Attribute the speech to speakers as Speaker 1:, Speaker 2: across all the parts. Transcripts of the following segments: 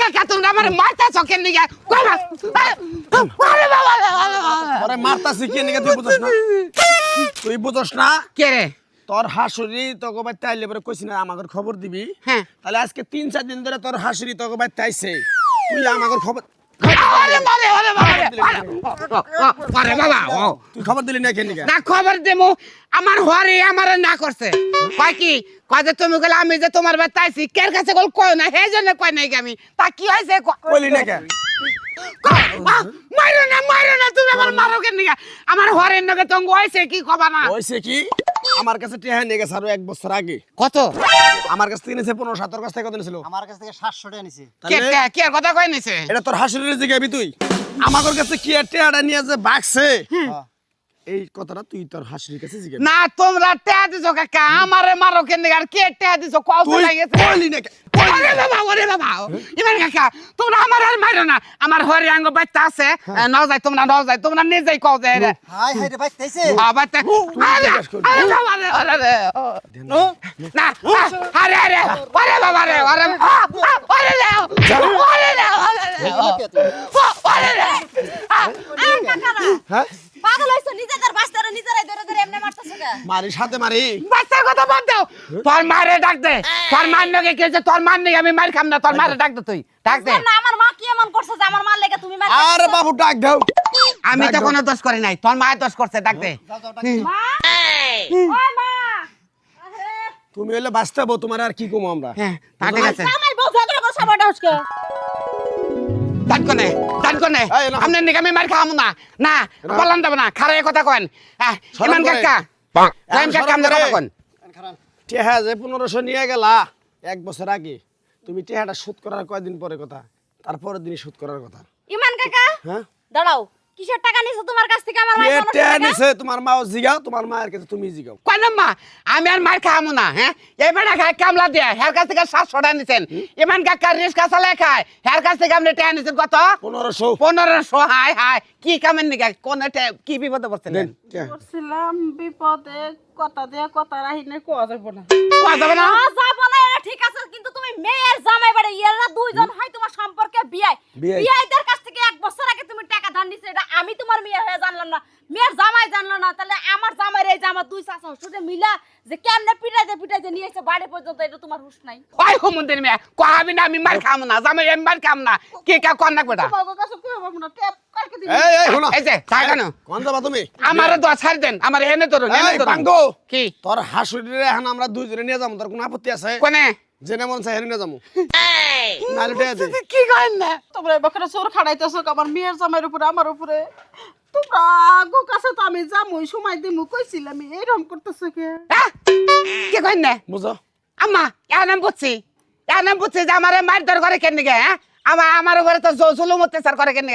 Speaker 1: কাকা তোমরা আমার মারতেছ কেন নিগা কইবা আরে বাবা আরে বাবা
Speaker 2: তোরে মারতাছি কি নিকে তুই বুঝছ না? তুই বুঝছ না?
Speaker 1: কে রে?
Speaker 2: তোর হাসুরি তোকে বাইতে আইলে পরে কইছি না আমাকে খবর দিবি।
Speaker 1: হ্যাঁ।
Speaker 2: তাহলে আজকে তিন চার দিন ধরে তোর হাসুরি তোকে বাইতে আইছে। তুই আমাকে খবর খবর দিলি না কেন
Speaker 1: না খবর আমার হরে আমার না করছে। কয় কি? কয় যে তুমি গেলে আমি যে তোমার বাড়িতে আইছি কের কাছে গল কয় না? হে জন্য কয় নাই আমি। তা কি হয়েছে?
Speaker 2: না কেন
Speaker 1: কয়, আহ, মারো না মারো না তুমি আমার মারো কেন নিগা আমার হরের তঙ্গ হয়েছে কি কবা না?
Speaker 2: হয়েছে কি? আমার কাছে টেহা নিয়ে গেছে আরও এক বছর আগে।
Speaker 1: কত?
Speaker 2: আমার কাছ থেকে নিয়েছে পনেরো সাতর কাছ থেকে কত নিয়েছিল
Speaker 3: আমার কাছ থেকে সাতশো টাকা নিছে
Speaker 1: কে কে- কে আর কথা কয় নিছে
Speaker 2: এটা তোর হাসির জিগাবি তুই। আমার কাছে কি আর টেহাটা নিয়ে যে
Speaker 3: হ্যাঁ।
Speaker 2: এই কথাটা তুই তোর হাসুরির কাছে জিগাবি
Speaker 1: না তোমরা টেয়া দিছো কাকা আমারে মারো কেন আর কে টেয়া দিছো কও তো লাগেছে
Speaker 2: কইলি না কেন
Speaker 1: ওরে বাবা ওরে বাবা ইমান কাকা তোমরা আমার আর মারো না আমার হরি আঙ্গ বাচ্চা আছে ন যাই তোমরা ন যাই তোমরা নিজেই কও যে রে
Speaker 3: হাই হাই রে ভাই তাইছে
Speaker 1: বাচ্চা আরে আরে বাবা রে ওরে রে না আরে আরে ওরে বাবা রে ওরে আ, আ, ওরে রে ওরে রে ওরে রে ওরে রে আ,
Speaker 2: হ্যাঁ
Speaker 4: পাগল হইছো নিজেদের বাস্তারে নিজেরাই ধরে ধরে এমনি মারতেছো কে
Speaker 2: মারি সাথে মারি।
Speaker 1: বাচ্চার কথা বাদ দাও। তোর মারে ডাক দে। তোর মার নগে কে যে তোর মার নেই আমি মার খাম না তোর মারে ডাক দে তুই। ডাক দে।
Speaker 4: না আমার মা কি এমন করছে যে আমার মার লেগে তুমি মার
Speaker 2: আরে বাবু ডাক দাও।
Speaker 1: আমি তো কোনো দোষ করি নাই। তোর মায়ের দোষ করছে ডাক দে।
Speaker 4: মা? ওই মা!
Speaker 2: তুমি হলে বাঁচতে হব তোমার আর কি কম আমরা?
Speaker 1: হ্যাঁ ঠিক আছে।
Speaker 4: জামাই বউ ঝগড়া করছে আমার ডাউসকে।
Speaker 1: দান কোনে দান কোনে নিকে আমি মার খাম না। না বললাম দেব না খারে কথা কেন ইমান কাকা কাকা কথা কেন।
Speaker 2: টেহা যে পনেরোশো নিয়ে গেলা এক বছর আগে তুমি টেহাটা শোধ করার কয়দিন পরে কথা। তারপরের দিনই শোধ করার কথা।
Speaker 4: ইমান কাকা
Speaker 2: হ্যাঁ
Speaker 4: দাঁড়াও। কিসের টাকা নিছো তোমার কাছ থেকে আমার মায়ের কোনো টাকা?
Speaker 2: নিছে তোমার মাও জিগাও তোমার মায়ের কাছে তুমি জিগাও।
Speaker 1: কয় না মা আমি আর মার খামু না হ্যাঁ? এই বেটা খায় কামলা দিয়ে হের কাছ থেকে সাতশো টাকা নিছেন ইমান কাকা রিস্কা চালায় খায় হের কাছ থেকে আপনি টাকা নিছেন কত?
Speaker 2: পনেরোশো।
Speaker 1: পনেরোশো হাই হাই কি কামের নিকা কোন টে- কি বিপদে পড়ছেন।
Speaker 5: করছিলাম বিপদে কথা দিয়ে কথা রাহি না। কোয়া যাব না?
Speaker 1: কোয়া যাবে না
Speaker 4: না না ঠিক আছে কিন্তু তুমি মেয়ের জামাই বাড়ি এরা দুইজন হয় তোমার সম্পর্কে বিয়ে
Speaker 2: বিয়ে।
Speaker 4: বিয়েদের কাছ থেকে এক বছর আগে তুমি টাকা ধার নিছো এটা আমি তোমার মেয়ে হয়ে জানলাম না মেয়ের জামাই জানলো না তাহলে আমার জামাই এই জামা দুই চাচা শুধু মিলা যে কেমনে পিটাইতে পিটাইতে নিয়ে এসে বাড়ি পর্যন্ত এটা তোমার হুশ নাই।
Speaker 1: ওই হুমন্দির মেয়ে কহাবি না আমি মার খামু না জামাই আমি মার খাম না। কে কা কন না বেটা?
Speaker 5: তোমার কাছে কই হব না ট্যাপ কালকে দিবি।
Speaker 2: এই এই শোনো।
Speaker 1: এই যে তাই কোন?
Speaker 2: যাবা তুমি?
Speaker 1: আমার দোয়া ছাড় দেন আমার এনে ধরুন এনে ধরুন। কি?
Speaker 2: তোর হাসুরিরে এখন আমরা দুইজনে নিয়ে যাব তোর কোনো আপত্তি আছে?
Speaker 1: কোনে?
Speaker 2: জেনে মন চাই হেরিনা যামু।
Speaker 1: কি গান না?
Speaker 5: তোমরা বকরে চোর খাড়াইতেছো আমার মেয়ের জামাইয়ের উপরে আমার উপরে? তোমরা আগো কাছে তো আমি যামুই সময় দিমু কইছিলাম এইরকম করতেছো কে?
Speaker 1: হ্যাঁ? কি করেন না?
Speaker 2: বুঝো।
Speaker 1: আম্মা নাম বুঝছি নাম বুঝছি যে আমার মার দর করে কেন গে হ্যাঁ? আমার আমার উপরে তো জুলুম অত্যাচার করে কেন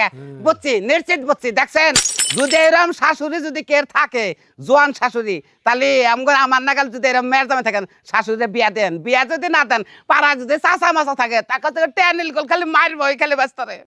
Speaker 1: বুঝছি নিশ্চিত বুঝছি। দেখছেন যদি এরম শাশুড়ি যদি কে থাকে জোয়ান শাশুড়ি তাহলে আমার আমার নাগাল যদি এরম মেয়ের জামে থাকেন শাশুড়ি বিয়া দেন। বিয়া যদি না দেন পাড়া যদি চাচা মাচা থাকে তাকে টেনিল খালি মারবো খালি ব্যস্ত রে।